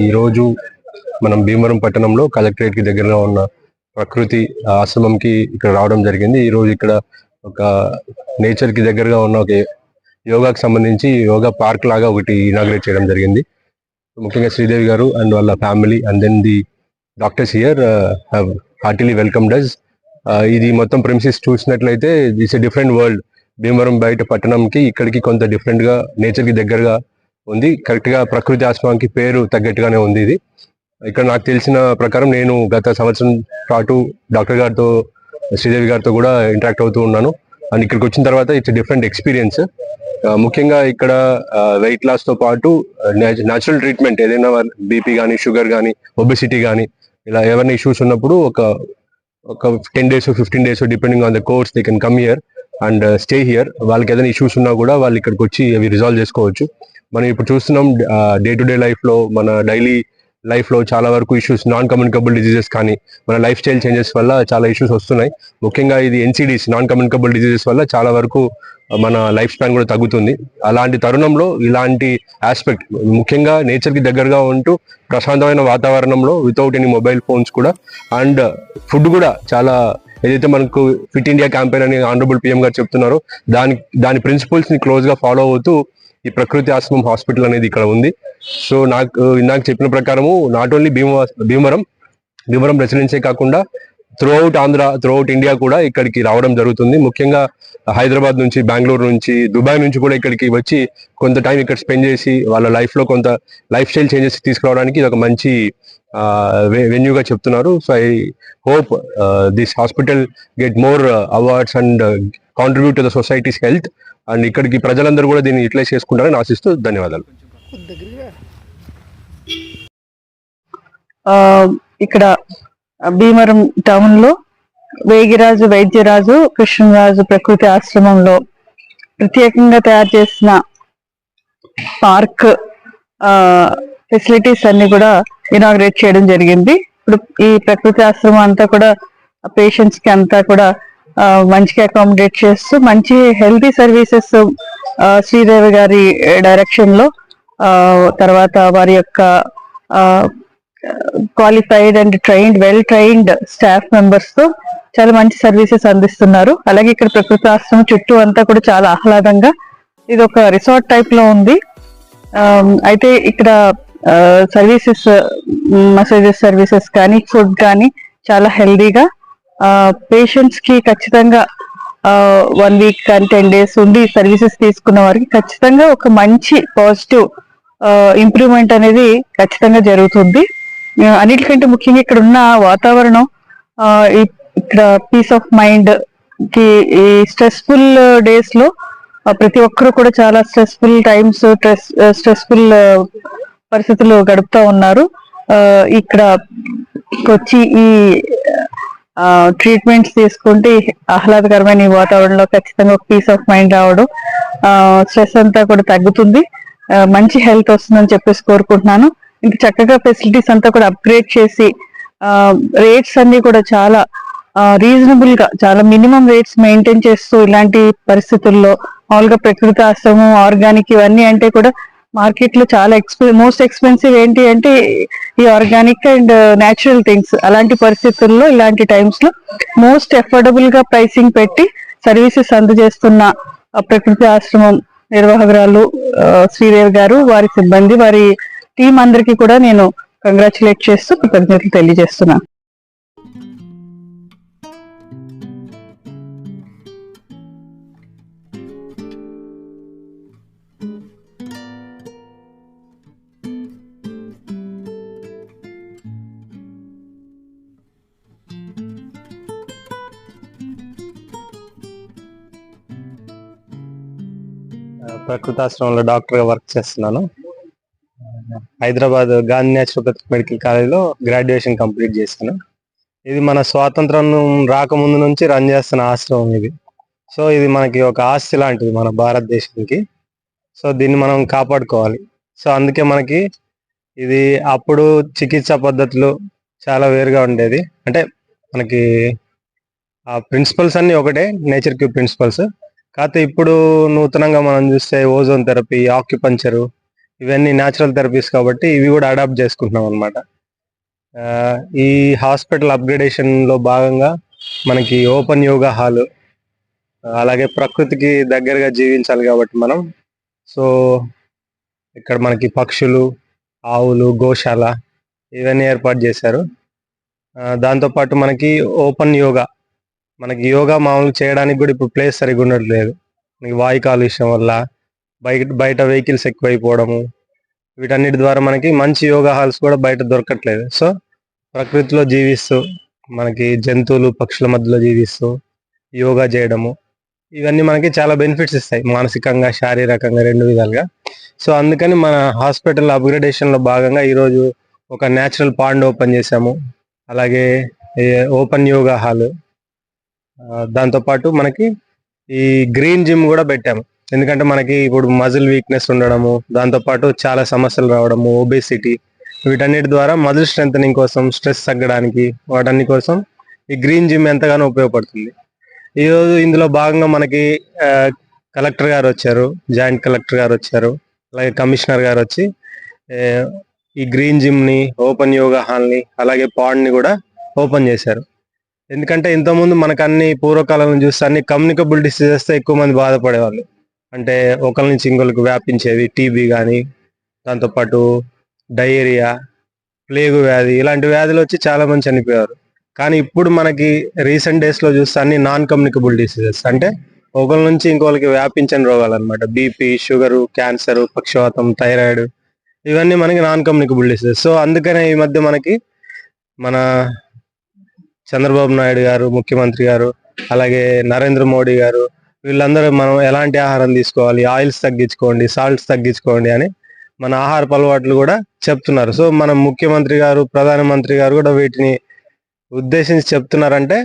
ఈరోజు మనం భీమవరం పట్టణంలో కలెక్టరేట్కి దగ్గరగా ఉన్న ప్రకృతి ఆశ్రమంకి ఇక్కడ రావడం జరిగింది. ఈ రోజు ఇక్కడ ఒక నేచర్కి దగ్గరగా ఉన్న ఒక యోగాకి సంబంధించి యోగా పార్క్ లాగా ఒకటి ఇనాగ్రేట్ చేయడం జరిగింది. ముఖ్యంగా శ్రీదేవి గారు అండ్ వాళ్ళ family and then the doctors here have heartily welcome does ఇది మొత్తం ప్రిమిసిస్ చూసినట్లయితే it's a different world Bhimavaram బయట పట్టణంకి ఇక్కడికి కొంత డిఫరెంట్గా నేచర్కి దగ్గరగా ఉంది. కరెక్ట్గా ప్రకృతి ఆశ్రమానికి పేరు తగ్గట్టుగానే ఉంది ఇది. ఇక్కడ నాకు తెలిసిన ప్రకారం నేను గత సంవత్సరం పాటు డాక్టర్ గారితో శ్రీదేవి గారితో కూడా ఇంటరాక్ట్ అవుతూ ఉన్నాను. అండ్ ఇక్కడికి వచ్చిన తర్వాత ఇట్స్ డిఫరెంట్ ఎక్స్పీరియన్స్. ముఖ్యంగా ఇక్కడ వెయిట్ లాస్తో పాటు న్యాచురల్ ట్రీట్మెంట్ ఏదైనా బీపీ కానీ షుగర్ కానీ ఒబెసిటీ కానీ ఇలా ఏమైనా ఇష్యూస్ ఉన్నప్పుడు ఒక ఒక ten days fifteen days depending on the course they can come here and stay here. వాళ్ళకి ఏదైనా ఇష్యూస్ ఉన్నా కూడా వాళ్ళు ఇక్కడికి వచ్చి అవి రిజాల్వ్ చేసుకోవచ్చు. మనం ఇప్పుడు చూస్తున్నాం డే టు డే లైఫ్లో మన డైలీ లైఫ్లో చాలా వరకు ఇష్యూస్ నాన్ కమ్యూనికబుల్ డిజీజెస్ కానీ మన లైఫ్ స్టైల్ చేంజెస్ వల్ల చాలా ఇష్యూస్ వస్తున్నాయి. ముఖ్యంగా ఇది ఎన్సిడీస్ నాన్ కమ్యూనికబుల్ డిజీజెస్ వల్ల చాలా వరకు మన లైఫ్ స్పాన్ కూడా తగ్గుతుంది. అలాంటి తరుణంలో ఇలాంటి ఆస్పెక్ట్ ముఖ్యంగా నేచర్కి దగ్గరగా ఉంటూ ప్రశాంతమైన వాతావరణంలో వితౌట్ ఎనీ మొబైల్ ఫోన్స్ కూడా అండ్ ఫుడ్ కూడా చాలా ఏదైతే మనకు ఫిట్ ఇండియా క్యాంపెయిన్ అని ఆనరబుల్ పిఎం గారు చెప్తున్నారో దాని దాని ప్రిన్సిపల్స్ని క్లోజ్గా ఫాలో అవుతూ ఈ ప్రకృతి ఆశ్రమం హాస్పిటల్ అనేది ఇక్కడ ఉంది. సో నాకు ఇందాక చెప్పిన ప్రకారము not only Bhima Bhimavaram Bhimavaram residency కాకుండా త్రూఅవుట్ ఆంధ్ర త్రూఅవుట్ ఇండియా కూడా ఇక్కడికి రావడం జరుగుతుంది. ముఖ్యంగా హైదరాబాద్ నుంచి బెంగళూరు నుంచి దుబాయ్ నుంచి కూడా ఇక్కడికి వచ్చి కొంత టైం ఇక్కడ స్పెండ్ చేసి వాళ్ళ లైఫ్లో కొంత లైఫ్ స్టైల్ చేంజెస్ తీసుకురావడానికి ఇది ఒక మంచి వెన్యూగా చెప్తున్నారు. So I hope this hospital get more awards and contribute to the society's health and ఇక్కడికి ప్రజలందరూ కూడా దీన్ని యూటిలైజ్ చేసుకుంటారని ఆశిస్తూ ధన్యవాదాలు. ఇక్కడ భీమవరం టౌన్లో వేగిరాజు వైద్యరాజు కృష్ణరాజు ప్రకృతి ఆశ్రమంలో ప్రత్యేకంగా తయారు చేసిన పార్క్ ఫెసిలిటీస్ అన్ని కూడా ఇనాగ్రేట్ చేయడం జరిగింది. ఇప్పుడు ఈ ప్రకృతి ఆశ్రమం అంతా కూడా పేషెంట్స్కి అంతా కూడా మంచిగా అకామిడేట్ చేస్తూ మంచి హెల్తీ సర్వీసెస్ శ్రీదేవి గారి డైరెక్షన్లో తర్వాత వారి యొక్క qualified and trained well trained staff మెంబర్స్తో చాలా మంచి సర్వీసెస్ అందిస్తున్నారు. అలాగే ఇక్కడ ప్రకృతి ఆశ్రమం చుట్టూ అంతా కూడా చాలా ఆహ్లాదంగా ఇది ఒక రిసార్ట్ టైప్లో ఉంది. అయితే ఇక్కడ సర్వీసెస్ మసాజెస్ సర్వీసెస్ కానీ ఫుడ్ కానీ చాలా హెల్దీగా పేషెంట్స్కి ఖచ్చితంగా వన్ వీక్ కానీ టెన్ డేస్ ఉండి సర్వీసెస్ తీసుకున్న వారికి ఖచ్చితంగా ఒక మంచి పాజిటివ్ ఇంప్రూవ్మెంట్ అనేది ఖచ్చితంగా జరుగుతుంది. అన్నిటికంటే ముఖ్యంగా ఇక్కడ ఉన్న వాతావరణం ఇక్కడ పీస్ ఆఫ్ మైండ్కి ఈ స్ట్రెస్ఫుల్ డేస్లో ప్రతి ఒక్కరు కూడా చాలా స్ట్రెస్ఫుల్ టైమ్స్ స్ట్రెస్ స్ట్రెస్ఫుల్ పరిస్థితులు గడుపుతూ ఉన్నారు. ఇక్కడ వచ్చి ఈ ట్రీట్మెంట్స్ తీసుకుంటే ఆహ్లాదకరమైన ఈ వాతావరణంలో ఖచ్చితంగా ఒక పీస్ ఆఫ్ మైండ్ రావడం స్ట్రెస్ అంతా కూడా తగ్గుతుంది. మంచి హెల్త్ వస్తుందని చెప్పేసి కోరుకుంటున్నాను. ఇంక చక్కగా ఫెసిలిటీస్ అంతా కూడా అప్గ్రేడ్ చేసి రేట్స్ అన్ని కూడా చాలా రీజనబుల్గా చాలా మినిమం రేట్స్ మెయింటైన్ చేస్తూ ఇలాంటి పరిస్థితుల్లో మామూలుగా ప్రకృతి ఆశ్రమం ఆర్గానిక్ ఇవన్నీ అంటే కూడా మార్కెట్లో చాలా ఎక్స్పె మోస్ట్ ఎక్స్పెన్సివ్ ఏంటి అంటే ఈ ఆర్గానిక్ అండ్ న్యాచురల్ థింగ్స్ అలాంటి పరిస్థితుల్లో ఇలాంటి టైమ్స్లో మోస్ట్ అఫోర్డబుల్గా ప్రైసింగ్ పెట్టి సర్వీసెస్ అందజేస్తున్న ప్రకృతి ఆశ్రమం నిర్వాహకురాలు శ్రీదేవి గారు వారి సిబ్బంది వారి టీం అందరికీ కూడా నేను కంగ్రాచులేట్ చేస్తూ కృతజ్ఞతలు తెలియజేస్తున్నాను. ప్రకృతాశ్రమంలో డాక్టర్గా వర్క్ చేస్తున్నాను. హైదరాబాద్ గాంధీ నేచురోపతి మెడికల్ కాలేజ్లో గ్రాడ్యుయేషన్ కంప్లీట్ చేశాను. ఇది మన స్వాతంత్రం రాకముందు నుంచి రన్ చేస్తున్న ఆశ్రమం ఇది. సో ఇది మనకి ఒక ఆస్తి లాంటిది మన భారతదేశానికి. సో దీన్ని మనం కాపాడుకోవాలి. సో అందుకే మనకి ఇది అప్పుడు చికిత్సా పద్ధతులు చాలా వేరుగా ఉండేది. అంటే మనకి ఆ ప్రిన్సిపల్స్ అన్ని ఒకటే నేచర్ క్యూ ప్రిన్సిపల్స్. కాకపోతే ఇప్పుడు నూతనంగా మనం చూస్తే ఓజోన్ థెరపీ ఆక్యుపంచరు ఇవన్నీ న్యాచురల్ థెరపీస్ కాబట్టి ఇవి కూడా అడాప్ట్ చేసుకుంటున్నాం అనమాట ఈ హాస్పిటల్ అప్గ్రేడేషన్లో భాగంగా మనకి ఓపెన్ యోగా హాల్ అలాగే ప్రకృతికి దగ్గరగా జీవించాలి కాబట్టి మనం. సో ఇక్కడ మనకి పక్షులు ఆవులు గోశాల ఇవన్నీ ఏర్పాటు చేశారు. దాంతోపాటు మనకి ఓపెన్ యోగా మనకి యోగా మామూలుగా చేయడానికి కూడా ఇప్పుడు ప్లేస్ సరిగ్గా ఉండట్లేదు. మనకి వాయు కాలుష్యం వల్ల బయట బయట వెహికల్స్ ఎక్కువైపోవడము వీటన్నిటి ద్వారా మనకి మంచి యోగా హాల్స్ కూడా బయట దొరకట్లేదు. సో ప్రకృతిలో జీవిస్తూ మనకి జంతువులు పక్షుల మధ్యలో జీవిస్తూ యోగా చేయడము ఇవన్నీ మనకి చాలా బెనిఫిట్స్ ఇస్తాయి. మానసికంగా శారీరకంగా రెండు విధాలుగా. సో అందుకని మన హాస్పిటల్ అప్గ్రేడేషన్లో భాగంగా ఈరోజు ఒక న్యాచురల్ పాండ్ ఓపెన్ చేశాము. అలాగే ఓపెన్ యోగా హాల్ దాంతో పాటు మనకి ఈ గ్రీన్ జిమ్ కూడా పెట్టాము ఎందుకంటే మనకి ఇప్పుడు మజిల్ వీక్నెస్ ఉండడము దాంతో పాటు చాలా సమస్యలు రావడము ఒబేసిటీ వీటన్నిటి ద్వారా మజిల్ స్ట్రెంగ్ కోసం స్ట్రెస్ తగ్గడానికి వాటన్ని కోసం ఈ గ్రీన్ జిమ్ ఎంతగానో ఉపయోగపడుతుంది. ఈరోజు ఇందులో భాగంగా మనకి కలెక్టర్ గారు వచ్చారు జాయింట్ కలెక్టర్ గారు వచ్చారు అలాగే కమిషనర్ గారు వచ్చి ఈ గ్రీన్ జిమ్ని ఓపెన్ యోగా హాల్ని అలాగే పాండ్ని కూడా ఓపెన్ చేశారు. ఎందుకంటే ఇంతకుముందు మనకు అన్ని పూర్వకాలం చూస్తే అన్ని కమ్యూనికబుల్ డిసీజెస్ ఎక్కువ మంది బాధపడేవాళ్ళు. అంటే ఒకరి నుంచి ఇంకొకరికి వ్యాపించేవి టీబీ కానీ దాంతోపాటు డయేరియా ప్లేగు వ్యాధి ఇలాంటి వ్యాధులు వచ్చి చాలా మంది చనిపోయారు. కానీ ఇప్పుడు మనకి రీసెంట్ డేస్లో చూస్తే అన్ని నాన్ కమ్యూనికబుల్ డిసీజెస్ అంటే ఒకరి నుంచి ఇంకొకరికి వ్యాపించని రోగాలు అనమాట బీపీ షుగరు క్యాన్సర్ పక్షవాతం థైరాయిడ్ ఇవన్నీ మనకి నాన్ కమ్యూనికబుల్ డిసీజెస్ సో అందుకనే ఈ మధ్య మనకి మన చంద్రబాబు నాయుడు గారు ముఖ్యమంత్రి గారు అలాగే నరేంద్ర మోడీ గారు వీళ్ళందరూ మనం ఎలాంటి ఆహారం తీసుకోవాలి? ఆయిల్స్ తగ్గించుకోండి సాల్ట్స్ తగ్గించుకోండి అని మన ఆహార అలవాట్లు కూడా చెప్తున్నారు. సో మన ముఖ్యమంత్రి గారు ప్రధానమంత్రి గారు కూడా వీటిని ఉద్దేశించి చెప్తున్నారంటే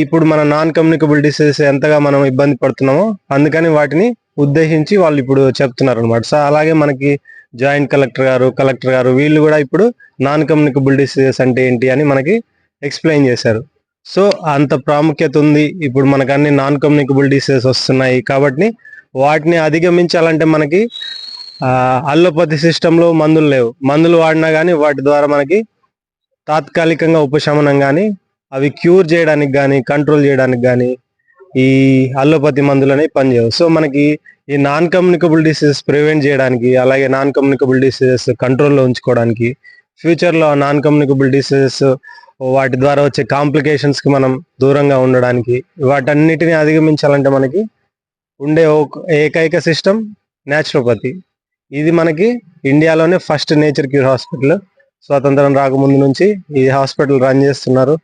ఇప్పుడు మన నాన్ కమ్యూనికబుల్ డిసీజెస్ ఎంతగా మనం ఇబ్బంది పడుతున్నామో అందుకని వాటిని ఉద్దేశించి వాళ్ళు ఇప్పుడు చెప్తున్నారు అనమాట సో అలాగే మనకి జాయింట్ కలెక్టర్ గారు కలెక్టర్ గారు వీళ్ళు కూడా ఇప్పుడు నాన్ కమ్యూనికబుల్ డిసీజెస్ అంటే ఏంటి అని మనకి ఎక్స్ప్లెయిన్ చేశారు. సో అంత ప్రాముఖ్యత ఉంది. ఇప్పుడు మనకు అన్ని నాన్ కమ్యూనికబుల్ డిసీజెస్ వస్తున్నాయి కాబట్టి వాటిని అధిగమించాలంటే మనకి అల్లోపతి సిస్టంలో మందులు లేవు. మందులు వాడినా కానీ వాటి ద్వారా మనకి తాత్కాలికంగా ఉపశమనం కానీ అవి క్యూర్ చేయడానికి కానీ కంట్రోల్ చేయడానికి కానీ ఈ అల్లోపతి మందులు అనేవి పనిచేయవు. సో మనకి ఈ నాన్ కమ్యూనికబుల్ డిసీజెస్ ప్రివెంట్ చేయడానికి అలాగే నాన్ కమ్యూనికబుల్ డిసీజెస్ కంట్రోల్లో ఉంచుకోవడానికి ఫ్యూచర్లో నాన్ కమ్యూనికబుల్ డిసీజెస్ వాటి ద్వారా వచ్చే కాంప్లికేషన్స్కి మనం దూరంగా ఉండడానికి వాటన్నిటిని అధిగమించాలంటే మనకి ఉండే ఏకైక సిస్టమ్ న్యాచురోపతి ఇది మనకి ఇండియాలోనే ఫస్ట్ నేచర్ క్యూర్ హాస్పిటల్ స్వాతంత్రం రాకముందు నుంచి ఈ హాస్పిటల్ రన్ చేస్తున్నారు.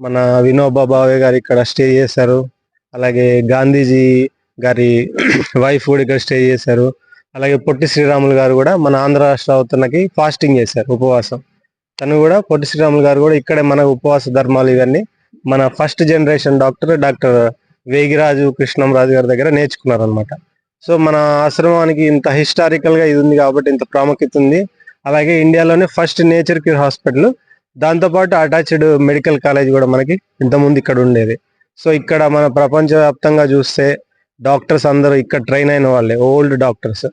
మన వినోబా భావే గారు ఇక్కడ స్టే చేశారు. అలాగే గాంధీజీ గారి వైఫ్ కూడా ఇక్కడ స్టే చేశారు. అలాగే పొట్టి శ్రీరాములు గారు కూడా మన ఆంధ్ర రాష్ట్ర అవతరణకి ఫాస్టింగ్ చేశారు ఉపవాసం. తను కూడా పొట్టి శ్రీరాములు గారు కూడా ఇక్కడే మన ఉపవాస ధర్మాలు ఇవన్నీ మన first generation doctor doctor Vegiraju Krishnamraju గారి దగ్గర నేర్చుకున్నారు అనమాట సో మన ఆశ్రమానికి ఇంత హిస్టారికల్గా ఇది ఉంది కాబట్టి ఇంత ప్రాముఖ్యత ఉంది. అలాగే ఇండియాలోనే ఫస్ట్ నేచర్ క్యూర్ హాస్పిటల్ దాంతోపాటు అటాచ్డ్ మెడికల్ కాలేజ్ కూడా మనకి ఇంతకుముందు ఇక్కడ ఉండేది. సో ఇక్కడ మన ప్రపంచవ్యాప్తంగా చూస్తే డాక్టర్స్ అందరూ ఇక్కడ ట్రైన్ అయిన వాళ్ళే ఓల్డ్ డాక్టర్స్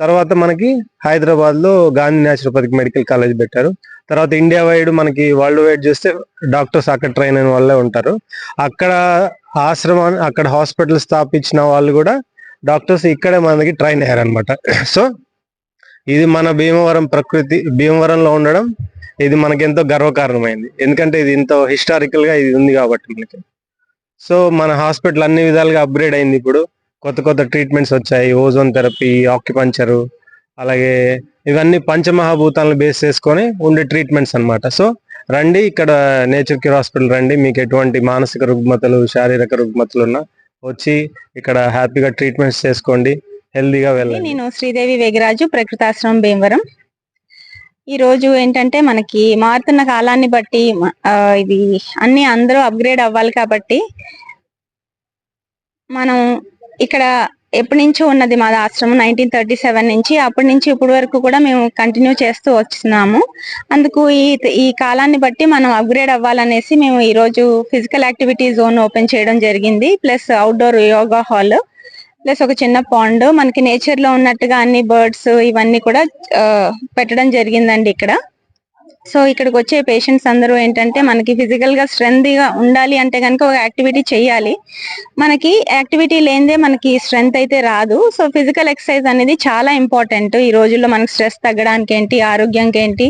తర్వాత మనకి హైదరాబాద్లో గాంధీ న్యాచురోపతిక్ మెడికల్ కాలేజ్ పెట్టారు. తర్వాత ఇండియా వైడ్ మనకి వరల్డ్ వైడ్ చూస్తే డాక్టర్స్ అక్కడ ట్రైన్ అయిన వాళ్ళే ఉంటారు. అక్కడ ఆశ్రమాన్ని అక్కడ హాస్పిటల్ స్థాపించిన వాళ్ళు కూడా డాక్టర్స్ ఇక్కడే మనకి ట్రైన్ అయ్యారనమాట సో ఇది మన భీమవరం ప్రకృతి భీమవరంలో ఉండడం ఇది మనకి ఎంతో గర్వకారణమైంది. ఎందుకంటే ఇది ఎంతో హిస్టారికల్గా ఇది ఉంది కాబట్టి మనకి. సో మన హాస్పిటల్ అన్ని విధాలుగా అప్గ్రేడ్ అయింది ఇప్పుడు. కొత్త కొత్త ట్రీట్మెంట్స్ వచ్చాయి. ఓజోన్ థెరపీ ఆక్యుపంచరు అలాగే ఇవన్నీ పంచమహాభూతాలను బేస్ చేసుకొని ఉండే ట్రీట్మెంట్స్ అన్నమాట. సో రండి ఇక్కడ నేచర్ క్యూర్ హాస్పిటల్ రండి. మీకు ఎటువంటి మానసిక రుగ్మతలు శారీరక రుగ్మతలు ఉన్నా వచ్చి ఇక్కడ హ్యాపీగా ట్రీట్మెంట్స్ చేసుకోండి. హెల్దీగా వెళ్ళండి. నేను శ్రీదేవి వేగరాజు ప్రకృతాశ్రమం భీమవరం. ఈ రోజు ఏంటంటే మనకి మారుతున్న కాలాన్ని బట్టి ఇది అన్ని అందరూ అప్గ్రేడ్ అవ్వాలి కాబట్టి మనం ఇక్కడ ఎప్పటి నుంచో ఉన్నది మా ఆశ్రమం నైన్టీన్ థర్టీ సెవెన్ నుంచి. అప్పటి నుంచి ఇప్పటి వరకు కూడా మేము కంటిన్యూ చేస్తూ వస్తున్నాము అందుకు ఈ ఈ కాలాన్ని బట్టి మనం అప్గ్రేడ్ అవ్వాలనేసి మేము ఈ రోజు ఫిజికల్ యాక్టివిటీ జోన్ ఓపెన్ చేయడం జరిగింది. Plus outdoor yoga hall plus ఒక చిన్న పాండ్ మనకి నేచర్లో ఉన్నట్టుగా అన్ని బర్డ్స్ ఇవన్నీ కూడా పెట్టడం జరిగిందండి ఇక్కడ. సో ఇక్కడికి వచ్చే పేషెంట్స్ అందరూ ఏంటంటే మనకి ఫిజికల్గా స్ట్రెంత్గా ఉండాలి అంటే కనుక ఒక యాక్టివిటీ చేయాలి. మనకి యాక్టివిటీ లేనిదే మనకి స్ట్రెంత్ అయితే రాదు. సో ఫిజికల్ ఎక్సర్సైజ్ అనేది చాలా ఇంపార్టెంట్ ఈ రోజుల్లో మనకి స్ట్రెస్ తగ్గడానికి ఏంటి ఆరోగ్యానికి ఏంటి?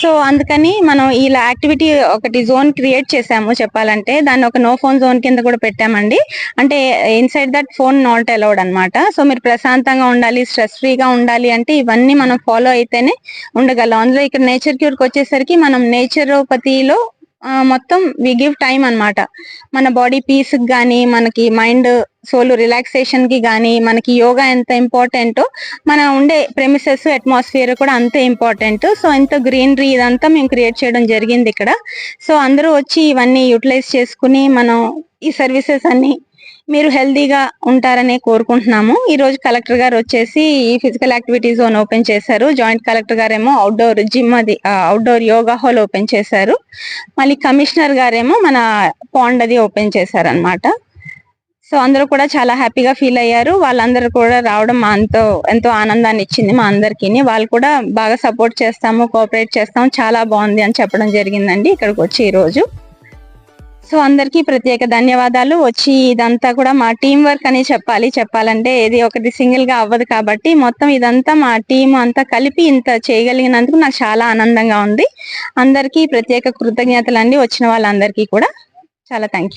సో అందుకని మనం ఇలా యాక్టివిటీ ఒకటి జోన్ క్రియేట్ చేసాము చెప్పాలంటే దాన్ని ఒక నో ఫోన్ జోన్ కింద కూడా పెట్టామండి. అంటే inside that phone not allowed అనమాట సో మీరు ప్రశాంతంగా ఉండాలి స్ట్రెస్ ఫ్రీగా ఉండాలి అంటే ఇవన్నీ మనం ఫాలో అయితేనే ఉండగలం. అందులో ఇక్కడ నేచర్ క్యూర్కి వచ్చేసరికి మనం నేచురోపతిలో ఆ, మొత్తం వి గివ్ టైం అన్నమాట. మన బాడీ పీస్కి మనకి మైండ్ సోల్ రిలాక్సేషన్కి కానీ మనకి యోగా ఎంత ఇంపార్టెంటో మన ఉండే ప్రెమిసెస్ అట్మాస్ఫియర్ కూడా అంతే ఇంపార్టెంట్ సో ఇంత గ్రీనరీ ఇదంతా మేము క్రియేట్ చేయడం జరిగింది ఇక్కడ. సో అందరూ వచ్చి ఇవన్నీ యూటిలైజ్ చేసుకుని మనం ఈ సర్వీసెస్ అన్ని మీరు హెల్దీగా ఉంటారని కోరుకుంటున్నాము. ఈ రోజు కలెక్టర్ గారు వచ్చేసి ఈ ఫిజికల్ యాక్టివిటీ జోన్ ఓపెన్ చేశారు. జాయింట్ కలెక్టర్ గారేమో అవుట్డోర్ జిమ్ అది అవుట్డోర్ యోగా హాల్ ఓపెన్ చేశారు. మళ్ళీ కమిషనర్ గారేమో మన పాండ్ అది ఓపెన్ చేశారు అనమాట సో అందరూ కూడా చాలా హ్యాపీగా ఫీల్ అయ్యారు. వాళ్ళందరూ కూడా రావడం మా ఎంతో ఎంతో ఆనందాన్ని ఇచ్చింది మా అందరికి. వాళ్ళు కూడా బాగా సపోర్ట్ చేస్తాము కోఆపరేట్ చేస్తాము. చాలా బాగుంది అని చెప్పడం జరిగిందండి ఇక్కడికి వచ్చి ఈ రోజు. సో అందరికీ ప్రత్యేక ధన్యవాదాలు. వచ్చి ఇదంతా కూడా మా టీం వర్క్ అని చెప్పాలి. చెప్పాలంటే ఇది ఒకటి సింగిల్గా అవ్వదు కాబట్టి మొత్తం ఇదంతా మా టీం అంతా కలిపి ఇంత చేయగలిగినందుకు నాకు చాలా ఆనందంగా ఉంది. అందరికీ ప్రత్యేక కృతజ్ఞతలు అండి వచ్చిన వాళ్ళందరికీ కూడా. చాలా థ్యాంక్